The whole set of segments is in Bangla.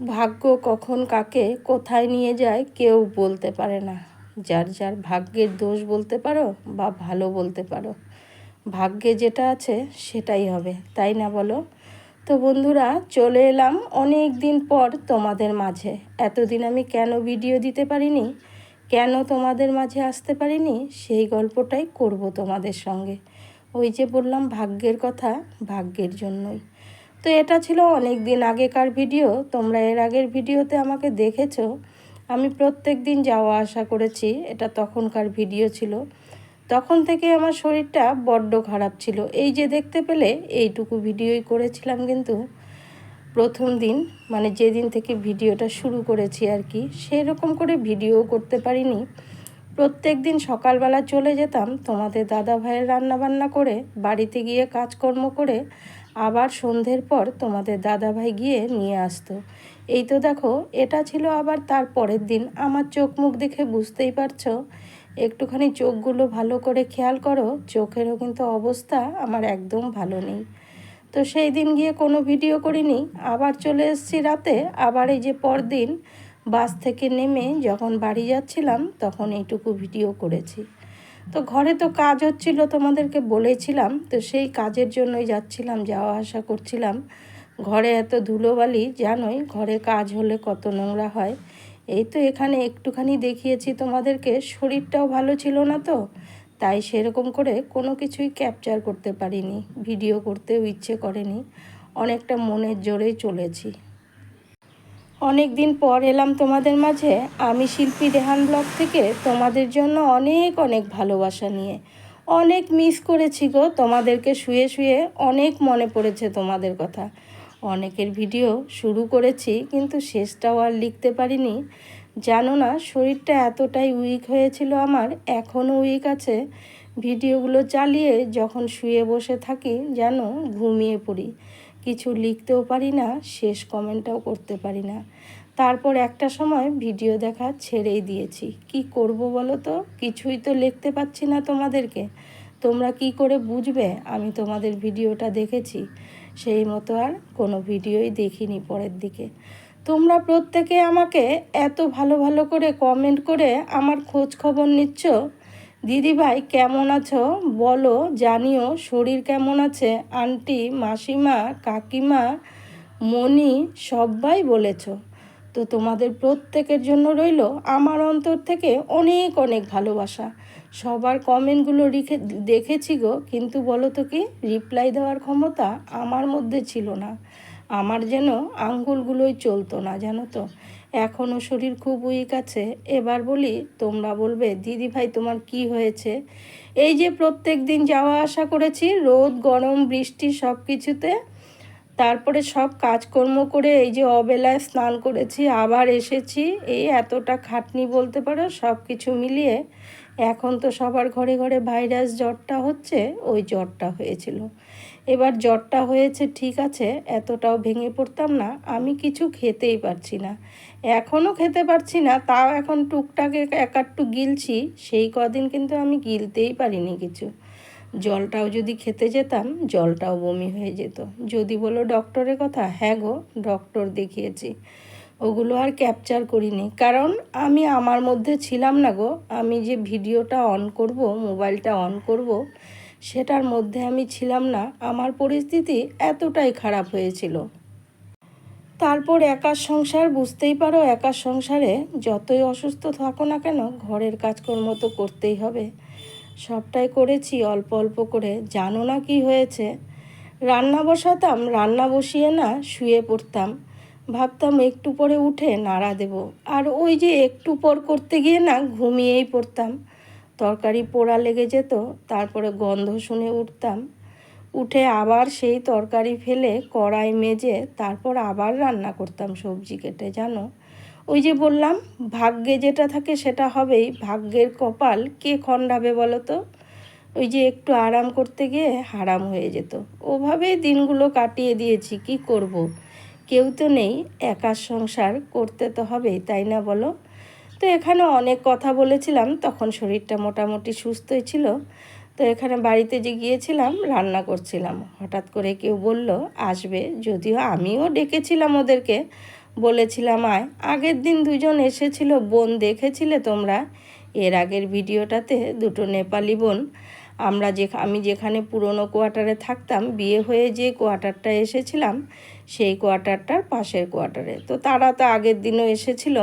ভাগ্য কখন কাকে কোথায় নিয়ে যায় কেউ বলতে পারে না। যার যার ভাগ্যের দোষ বলতে পারো বা ভালো বলতে পারো। ভাগ্যে যেটা আছে সেটাই হবে, তাই না বলো? তো বন্ধুরা, চলে এলাম অনেক দিন পর তোমাদের মাঝে। এতদিন আমি কেন ভিডিও দিতে পারিনি? কেন তোমাদের মাঝে আসতে পারিনি? সেই গল্পটাই করব তোমাদের সঙ্গে। ওই যে বললাম, ভাগ্যের কথা, ভাগ্যের জন্যই। তো এটা ছিল অনেক দিন আগেকার ভিডিও। তোমরা এর আগের ভিডিওতে আমাকে দেখেছ। আমি প্রত্যেক দিন যাওয়া আসা করেছি। এটা তখনকার ভিডিও ছিল। তখন থেকে আমার শরীরটা বড্ড খারাপ ছিল। এই যে দেখতে পেলে এইটুকু ভিডিওই করেছিলাম কিন্তু প্রথম দিন মানে যেদিন থেকে ভিডিওটা শুরু করেছি আর কি সেই রকম করে ভিডিও করতে পারিনি। প্রত্যেক দিন সকালবেলা চলে যেতাম। তোমাদের দাদা ভাইয়ের রান্নাবান্না করে, বাড়িতে গিয়ে কাজকর্ম করে আবার সন্ধ্যের পর তোমাদের দাদাভাই গিয়ে নিয়ে আসতো। এই তো দেখো, এটা ছিল আবার তার পরের দিন। আমার চোখ মুখ দেখে বুঝতেই পারছ। একটুখানি চোখগুলো ভালো করে খেয়াল করো, চোখেরও কিন্তু অবস্থা আমার একদম ভালো নেই। তো সেই দিন গিয়ে কোনো ভিডিও করিনি, আবার চলে এসেছি রাতে। আবার এই যে পরদিন বাস থেকে নেমে যখন বাড়ি যাচ্ছিলাম, তখন এইটুকু ভিডিও করেছি। তো ঘরে তো কাজ হচ্ছিল, তোমাদেরকে বলেছিলাম, তো সেই কাজের জন্যই যাচ্ছিলাম, যাওয়া আসা করছিলাম। ঘরে এত ধুলোবালি, জানোই ঘরে কাজ হলে কত নোংরা হয়। এই তো এখানে একটুখানি দেখিয়েছি তোমাদেরকে, শরীরটাও ভালো ছিল না তো, তাই সেরকম করে কোনো কিছুই ক্যাপচার করতে পারিনি ভিডিও করতেও ইচ্ছে করেনি। অনেকটা মনের জোরেই চলেছি। অনেক দিন পর এলাম তোমাদের মাঝে। আমি শিল্পী রেহান ব্লগ থেকে তোমাদের জন্য অনেক অনেক ভালোবাসা নিয়ে। অনেক মিস করেছি গো, তোমাদেরকে শুয়ে শুয়ে অনেক মনে পড়েছে তোমাদের কথা। অনেকের ভিডিও শুরু করেছি, কিন্তু শেষটাও আর লিখতে পারিনি। জানো না, শরীরটা এতটাই উইক হয়েছিল আমার এখনও উইক আছে। ভিডিওগুলো চালিয়ে যখন শুয়ে বসে থাকি যেন ঘুমিয়ে পড়ি। কিছু লিখতেও পারি না, শেষ কমেন্টটাও করতে পারি না। তারপর একটা সময় ভিডিও দেখা ছেড়েই দিয়েছি। কি করব বলো তো? কিছুই তো লিখতে পাচ্ছি না তোমাদেরকে। তোমরা কি করে বুঝবে? আমি তোমাদের ভিডিওটা দেখেছি। সেই মতো আর কোনো ভিডিওই দেখিনি পরের দিকে। তোমরা প্রত্যেকে আমাকে এত ভালো ভালো করে কমেন্ট করে আমার খোঁজ খবর নিচ্ছ? দিদিভাই কেমন আছো? বলো, জানিও শরীর কেমন আছে? আন্টি, মাসিমা, কাকিমা মনি সবাই বলেছ। তো তোমাদের প্রত্যেকের জন্য রইল আমার অন্তর থেকে অনেক অনেক ভালোবাসা। সবার কমেন্টগুলো লিখে দেখেছি গো, কিন্তু বলো তো কি, রিপ্লাই দেওয়ার ক্ষমতা আমার মধ্যে ছিল না। আমার যেন আঙ্গুলগুলোই চলতো না, জানো তো। এখনও শরীর খুব উইক আছে। এবার বলি, তোমরা বলবে, দিদি ভাই, তোমার কি হয়েছে? এই যে প্রত্যেক দিন যাওয়া আসা করেছি, রোদ, গরম, বৃষ্টি সব কিছুতে তারপরে সব কাজকর্ম করে এই যে অবেলায় স্নান করেছি, আবার এসেছি। এই এতটা খাটনি বলতে পারো সব কিছু মিলিয়ে এখন তো সবার ঘরে ঘরে ভাইরাস জ্বরটা হচ্ছে, ওই জ্বরটা হয়েছিল। এবার জ্বরটা হয়েছে, ঠিক আছে, এতটাও ভেঙে পড়তাম না, আমি কিছু খেতেই পারছি না। এখনও খেতে পারছি না, তাও এখন টুকটাকে একাট্টু গিলছি, সেই কদিন কিন্তু আমি গিলতেই পারিনি কিছু। জলটাও যদি খেতে যেতাম, জলটাও বমি হয়ে যেত। যদি বলো ডক্টরের কথা হ্যাঁ গো, ডক্টর দেখিয়েছি। ওগুলো আর ক্যাপচার করিনি। কারণ আমি আমার মধ্যে ছিলাম না গো, আমি যে ভিডিওটা অন করব, মোবাইলটা অন করব, সেটার মধ্যে আমি ছিলাম না। আমার পরিস্থিতি এতটাই খারাপ হয়েছিল। তারপর একার সংসার, বুঝতেই পারো একার সংসারে যতই অসুস্থ থাকো না কেন ঘরের কাজকর্ম তো করতেই হবে। সবটাই করেছি অল্প অল্প করে। জানো না কি হয়েছে? রান্না বসাতাম, রান্না বসিয়ে না শুয়ে পড়তাম। ভাবতাম একটু পরে উঠে নাড়া দেব। আর ওই যে একটু পর করতে গিয়ে না ঘুমিয়েই পড়তাম। তরকারি পোড়া লেগে যেত, তারপরে গন্ধ শুনে উঠতাম। উঠে আবার সেই তরকারি ফেলে কড়াই মেজে তারপর আবার রান্না করতাম সবজি কেটে, জানো? ওই যে বললাম, ভাগ্যে যেটা থাকে সেটা হবেই। ভাগ্যের কপাল কে খণ্ডাবে বলো তো? ওই যে একটু আরাম করতে গিয়ে হারাম হয়ে যেত। ওভাবেই দিনগুলো কাটিয়ে দিয়েছি, কি করব। কেউ তো নেই, একার সংসার করতে তো হবেই, তাই না বলো? তো এখানে অনেক কথা বলেছিলাম, তখন শরীরটা মোটামুটি সুস্থই ছিল। তো এখানে বাড়িতে যে গিয়েছিলাম, রান্না করছিলাম। হঠাৎ করে কেউ বলল, আসবে। যদিও আমিও ডেকেছিলাম ওদেরকে। বলেছিলাম, আয়। আগের দিন দুজন এসেছিল, বোন, দেখেছিলে তোমরা? এর আগের ভিডিওটাতে দুটো নেপালি বোন, আমরা যে, আমি যেখানে পুরনো কোয়ার্টারে থাকতাম, বিয়ে হয়ে যে কোয়ার্টারটা এসেছিলাম, সেই কোয়ার্টারটার পাশের কোয়ার্টারে। তো তারা তো আগের দিনও এসেছিল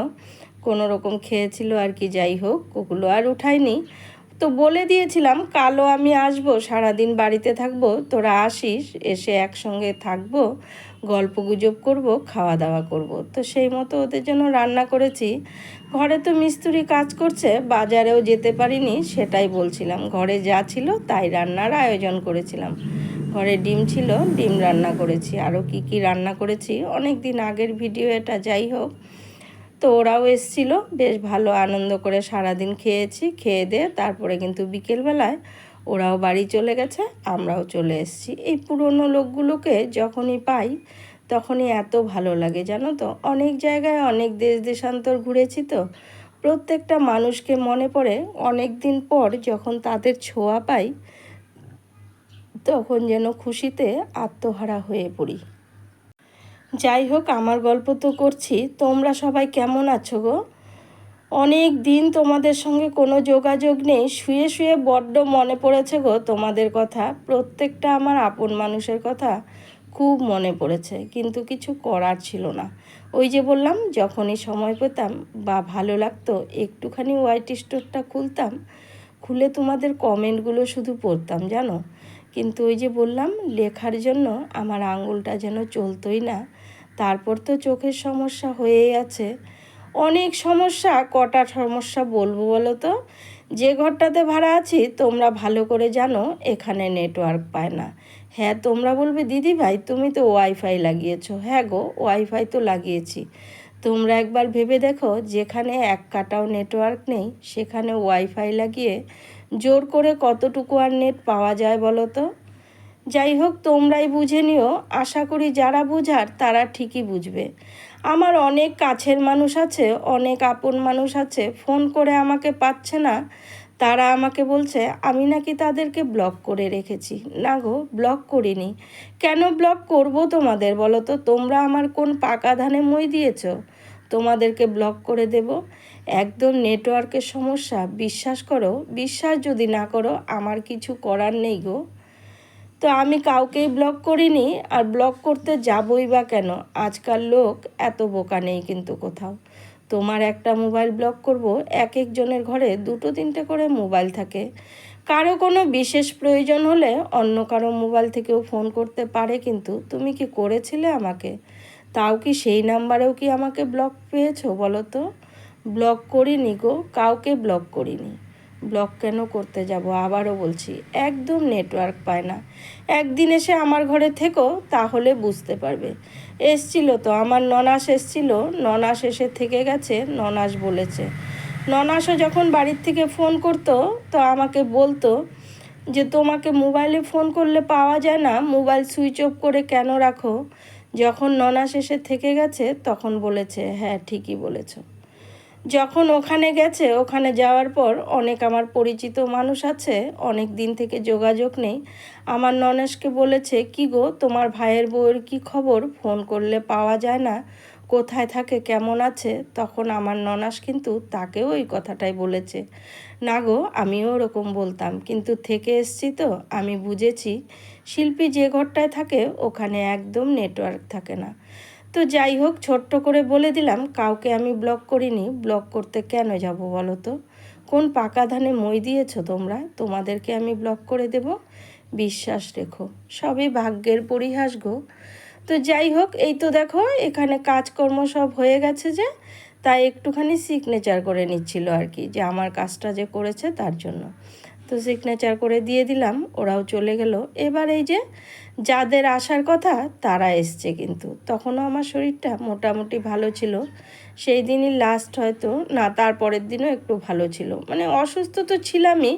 কোনো রকম খেয়েছিল আর কি, যাই হোক, ওগুলো আর উঠাইনি তো বলে দিয়েছিলাম, কালও আমি আসব, সারাদিন বাড়িতে থাকব, তোরা আসিস, এসে একসঙ্গে থাকব, গল্প গুজব করব, খাওয়া দাওয়া করব। তো সেই মতো ওদের জন্য রান্না করেছি। ঘরে তো মিস্ত্রি কাজ করছে, বাজারেও যেতে পারিনি, সেটাই বলছিলাম। ঘরে যা ছিল তাই রান্নার আয়োজন করেছিলাম। ঘরে ডিম ছিল, ডিম রান্না করেছি। আরও কি কি রান্না করেছি, অনেক দিন আগের ভিডিও এটা, যাই হোক। তো ওরাও এসছিল। বেশ ভালো আনন্দ করে সারাদিন খেয়েছি, খেয়ে দিয়ে তারপরে কিন্তু বিকেলবেলায় ওরাও বাড়ি চলে গেছে, আমরাও চলে এসেছি। এই পুরনো লোকগুলোকে যখনই পাই, তখনই এত ভালো লাগে, জানো তো? অনেক জায়গায় অনেক দেশ দেশান্তর ঘুরেছি তো। প্রত্যেকটা মানুষকে মনে পড়ে অনেক দিন পর যখন তাদের ছোঁয়া পাই, তখন যেন খুশিতে আত্মহারা হয়ে পড়ি। যাই হোক আমার গল্প তো করছি। তোমরা সবাই কেমন আছো গো? অনেক দিন তোমাদের সঙ্গে কোনো যোগাযোগ নেই। শুয়ে শুয়ে বড্ড মনে পড়েছে গো তোমাদের কথা। প্রত্যেকটা আমার আপন মানুষের কথা খুব মনে পড়েছে, কিন্তু কিছু করার ছিল না। ওই যে বললাম, যখনই সময় পেতাম বা ভালো লাগতো, একটুখানি হোয়াইট স্টোরটা খুলতাম, খুলে তোমাদের কমেন্টগুলো শুধু পড়তাম, জানো? কিন্তু ওই যে বললাম, লেখার জন্য আমার আঙুলটা যেন চলতোই না। তারপর তো চোখের সমস্যা হয়েই আছে। অনেক সমস্যা, কটা সমস্যা বলব বলো তো? যে ঘরটাতে ভাড়া আছি, তোমরা ভালো করে জানো, এখানে নেটওয়ার্ক পায় না। হ্যাঁ তোমরা বলবে, দিদি ভাই, তুমি তো ওয়াইফাই লাগিয়েছো। হ্যাঁ গো ওয়াইফাই তো লাগিয়েছি। তোমরা একবার ভেবে দেখো, যেখানে এক কাটাও নেটওয়ার্ক নেই, সেখানে ওয়াইফাই লাগিয়ে জোর করে কতটুকু আর নেট পাওয়া যায় বলো তো? যাই হোক তোমরাই বুঝে নিও। আশা করি যারা বুঝার, তারা ঠিকই বুঝবে। আমার অনেক কাছের মানুষ আছে, অনেক আপন মানুষ আছে, ফোন করে আমাকে পাচ্ছে না। তারা আমাকে বলছে, আমি নাকি তাদেরকে ব্লক করে রেখেছি। না গো ব্লক করিনি। কেন ব্লক করব তোমাদের বলো তো? তোমরা আমার কোন পাকা ধানে মই দিয়েছ? তোমাদেরকে ব্লক করে দেব? একদম নেটওয়ার্কের সমস্যা। বিশ্বাস করো, বিশ্বাস যদি না করো, আমার কিছু করার নেই গো। তো আমি কাউকেই ব্লক করিনি, আর ব্লক করতে যাবই বা কেন? আজকাল লোক এত বোকা নেই কিন্তু কোথাও। তোমার একটা মোবাইল ব্লক করব, এক একজনের ঘরে দুটো তিনটে করে মোবাইল থাকে। কারও কোনো বিশেষ প্রয়োজন হলে অন্য কারও মোবাইল থেকেও ফোন করতে পারে কিন্তু তুমি কি করেছিলে আমাকে? তাও কি সেই নাম্বারেও কি আমাকে ব্লক পেয়েছ বলো তো? ব্লক করিনি গো, কাউকে ব্লক করিনি। ব্লক কেন করতে যাব? আবারও বলছি, একদম নেটওয়ার্ক পায় না। একদিন এসে আমার ঘরে থেকো, তাহলে বুঝতে পারবে। এসছিল তো, আমার ননাস এসছিল, ননাস এসে থেকে গেছে, ননাস বলেছে। ননাসও যখন বাড়ির থেকে ফোন করতো, তো আমাকে বলতো যে, তোমাকে মোবাইলে ফোন করলে পাওয়া যায় না মোবাইল সুইচ অফ করে কেন রাখো? যখন ননাস এসে থেকে গেছে, তখন বলেছে হ্যাঁ ঠিকই বলেছ। যখন ওখানে গেছে, ওখানে যাওয়ার পর অনেক আমার পরিচিত মানুষ আছে, অনেক দিন থেকে যোগাযোগ নেই। আমার ননেশকে বলেছে, কি গো, তোমার ভাইয়ের বউয়ের কি খবর? ফোন করলে পাওয়া যায় না। কোথায় থাকে? কেমন আছে? তখন আমার ননাস কিন্তু তাকেও ওই কথাটাই বলেছে। না গো, আমিও ওরকম বলতাম। কিন্তু থেকে এসছি তো, আমি বুঝেছি। শিল্পী যে ঘরটায় থাকে, ওখানে একদম নেটওয়ার্ক থাকে না। তো যাই হোক, ছোট্ট করে বলে দিলাম, কাউকে আমি ব্লক করিনি। ব্লক করতে কেন যাব বলো তো? কোন পাকা ধানে মই দিয়েছ তোমরা? তোমাদেরকে আমি ব্লক করে দেব। বিশ্বাস রেখো, সবই ভাগ্যের পরিহাস গো। তো যাই হোক, এই তো দেখো, এখানে কাজকর্ম সব হয়ে গেছে যে, তাই একটুখানি সিগনেচার করে নিচ্ছিল আর কি, যে আমার কাজটা যে করেছে তার জন্য। তো সিগনেচার করে দিয়ে দিলাম, ওরাও চলে গেল। এবার এই যে যাদের আসার কথা তারা এসছে কিন্তু। তখনও আমার শরীরটা মোটামুটি ভালো ছিল। সেই দিনই লাস্ট হয়তো, না, তারপরের দিনও একটু ভালো ছিল। মানে অসুস্থ তো ছিলামই,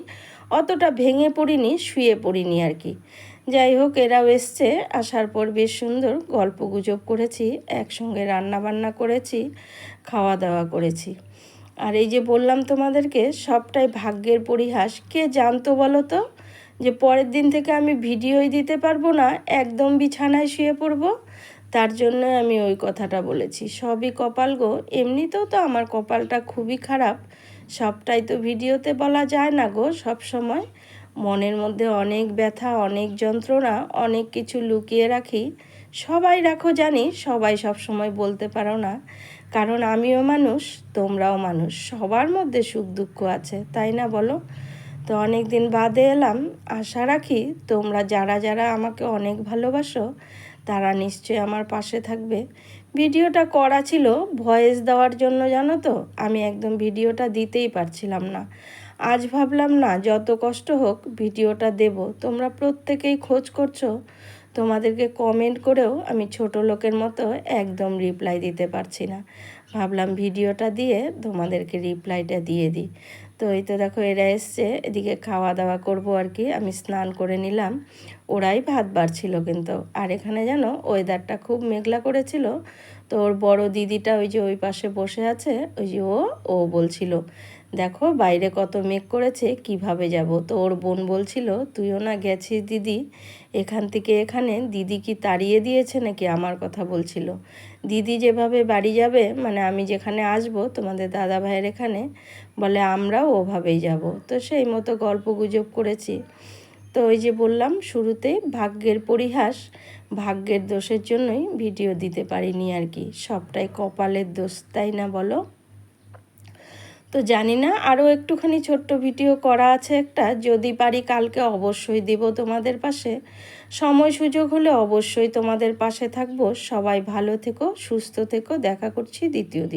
অতটা ভেঙে পড়িনি, শুয়ে পড়িনি আর কি। যাই হোক, এরাও এসছে, আসার পর বেশ সুন্দর গল্প গুজব করেছি, একসঙ্গে রান্নাবান্না করেছি, খাওয়া দাওয়া করেছি। আর এই যে বললাম তোমাদেরকে, সবটাই ভাগ্যের পরিহাস। কে জানতো বলো তো? যে পরের দিন থেকে আমি ভিডিওই দিতে পারব না, একদম বিছানায় শুয়ে পড়ব। তার জন্য আমি ওই কথাটা বলেছি। সবই কপাল গো। এমনিতেও তো আমার কপালটা খুবই খারাপ। সবটাই তো ভিডিওতে বলা যায় না গো সব সময়। মনের মধ্যে অনেক ব্যথা, অনেক যন্ত্রণা, অনেক কিছু লুকিয়ে রাখি। সবাই রাখো জানি, সবাই সব সময় বলতে পারো না। কারণ আমিও মানুষ, তোমরাও মানুষ। সবার মধ্যে সুখ দুঃখ আছে, তাই না বলো? তো অনেক দিন বাদে এলাম। আশা রাখি তোমরা যারা যারা আমাকে অনেক ভালোবাসো, তারা নিশ্চয়ই আমার পাশে থাকবে। ভিডিওটা করা ছিল ভয়েস দেওয়ার জন্য, জানো তো? আমি একদম ভিডিওটা দিতেই পারছিলাম না। আজ ভাবলাম, না, যত কষ্ট হোক ভিডিওটা দেব। তোমরা প্রত্যেকেই খোঁজ করছ। তোমাদেরকে কমেন্ট করেও আমি ছোট লোকের মতো একদম রিপ্লাই দিতে পারছি না। ভাবলাম ভিডিওটা দিয়ে তোমাদেরকে রিপ্লাইটা দিয়ে দিই। তো এই তো দেখো এরা এসছে, এদিকে খাওয়া দাওয়া করব আর কি। আমি স্নান করে নিলাম। ওরাই ভাত বাড়ছিল কিন্তু। আর এখানে জানো ওয়েদারটা খুব মেঘলা করেছিল। তো ওর বড় দিদিটা ওই যে ওই পাশে বসে আছে, ওই যে ও ও বলছিল, দেখো বাইরে কত মেঘ করেছে, কীভাবে যাব? তো ওর বোন বলছিল, তুইও না গেছিস দিদি? এখান থেকে এখানে দিদি কি তাড়িয়ে দিয়েছে নাকি? আমার কথা বলছিল, দিদি যেভাবে বাড়ি যাবে মানে আমি যেখানে আসব, তোমাদের দাদা ভাইয়ের এখানে, বলে আমরাও ওভাবেই যাব। তো সেই মতো গল্প গুজব করেছি। তো ওই যে বললাম শুরুতেই ভাগ্যের পরিহাস, ভাগ্যের দোষের জন্যই ভিডিও দিতে পারিনি আর কি। সবটাই কপালের দোষ, তাই না বলো? তো জানি না আরও একটুখানি ছোট্ট ভিডিও করা আছে একটা, যদি পারি কালকে অবশ্যই দিব তোমাদের পাশে। সময় সুযোগ হলে অবশ্যই তোমাদের পাশে থাকব। সবাই ভালো থেকো, সুস্থ থেকো, দেখা করছি দ্বিতীয় দিন।